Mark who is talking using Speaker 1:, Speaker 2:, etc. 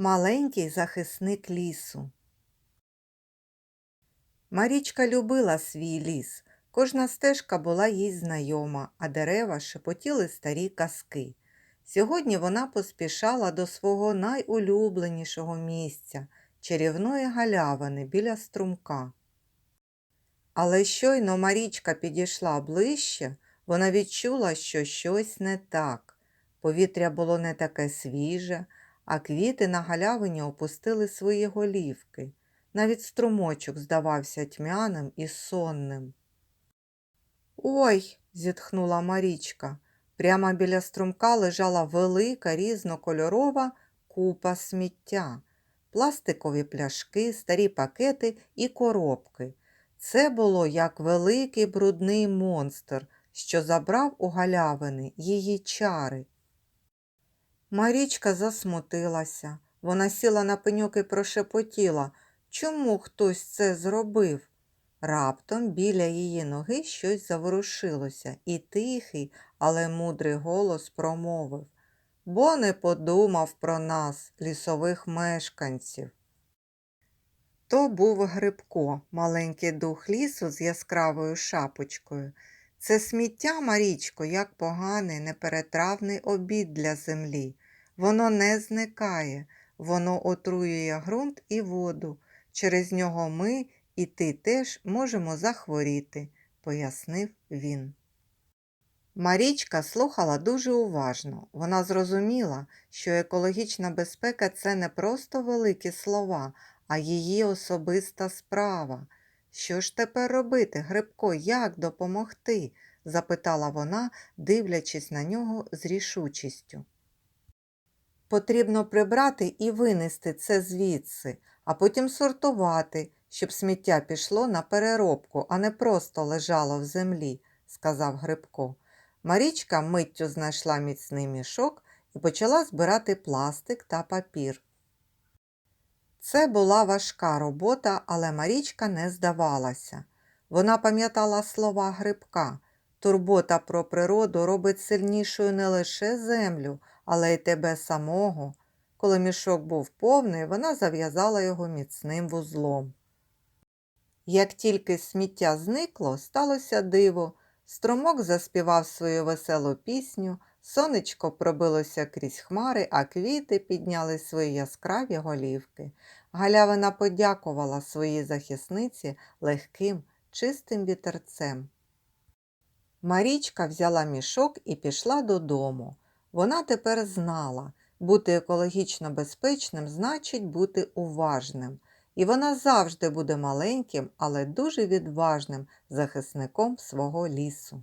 Speaker 1: Маленький захисник лісу. Марічка любила свій ліс. Кожна стежка була їй знайома, а дерева шепотіли старі казки. Сьогодні вона поспішала до свого найулюбленішого місця чарівної галявини біля струмка. Але щойно Марічка підійшла ближче, вона відчула, що щось не так. Повітря було не таке свіже, а квіти на галявині опустили свої голівки. Навіть струмочок здавався тьмяним і сонним. Ой, зітхнула Марічка. Прямо біля струмка лежала велика різнокольорова купа сміття, пластикові пляшки, старі пакети і коробки. Це було як великий брудний монстр, що забрав у галявини її чари. Марічка засмутилася. Вона сіла на пеньок і прошепотіла, чому хтось це зробив. Раптом біля її ноги щось заворушилося, і тихий, але мудрий голос промовив бо не подумав про нас, лісових мешканців. То був Грибко, маленький дух лісу з яскравою шапочкою. Це сміття, Марічко, як поганий, неперетравний обід для землі. Воно не зникає, воно отруює ґрунт і воду. Через нього ми і ти теж можемо захворіти, пояснив він. Марічка слухала дуже уважно. Вона зрозуміла, що екологічна безпека це не просто великі слова, а її особиста справа. Що ж тепер робити, Грибко, як допомогти? запитала вона, дивлячись на нього з рішучістю. Потрібно прибрати і винести це звідси, а потім сортувати, щоб сміття пішло на переробку, а не просто лежало в землі, сказав Грибко. Марічка миттю знайшла міцний мішок і почала збирати пластик та папір. Це була важка робота, але Марічка не здавалася. Вона пам'ятала слова Грибка. Турбота про природу робить сильнішою не лише землю, але й тебе самого. Коли мішок був повний, вона зав'язала його міцним вузлом. Як тільки сміття зникло, сталося диво. Струмок заспівав свою веселу пісню, сонечко пробилося крізь хмари, а квіти підняли свої яскраві голівки. Галявина подякувала своїй захисниці легким, чистим вітерцем. Марічка взяла мішок і пішла додому. Вона тепер знала, бути екологічно безпечним значить бути уважним. І вона завжди буде маленьким, але дуже відважним захисником свого лісу.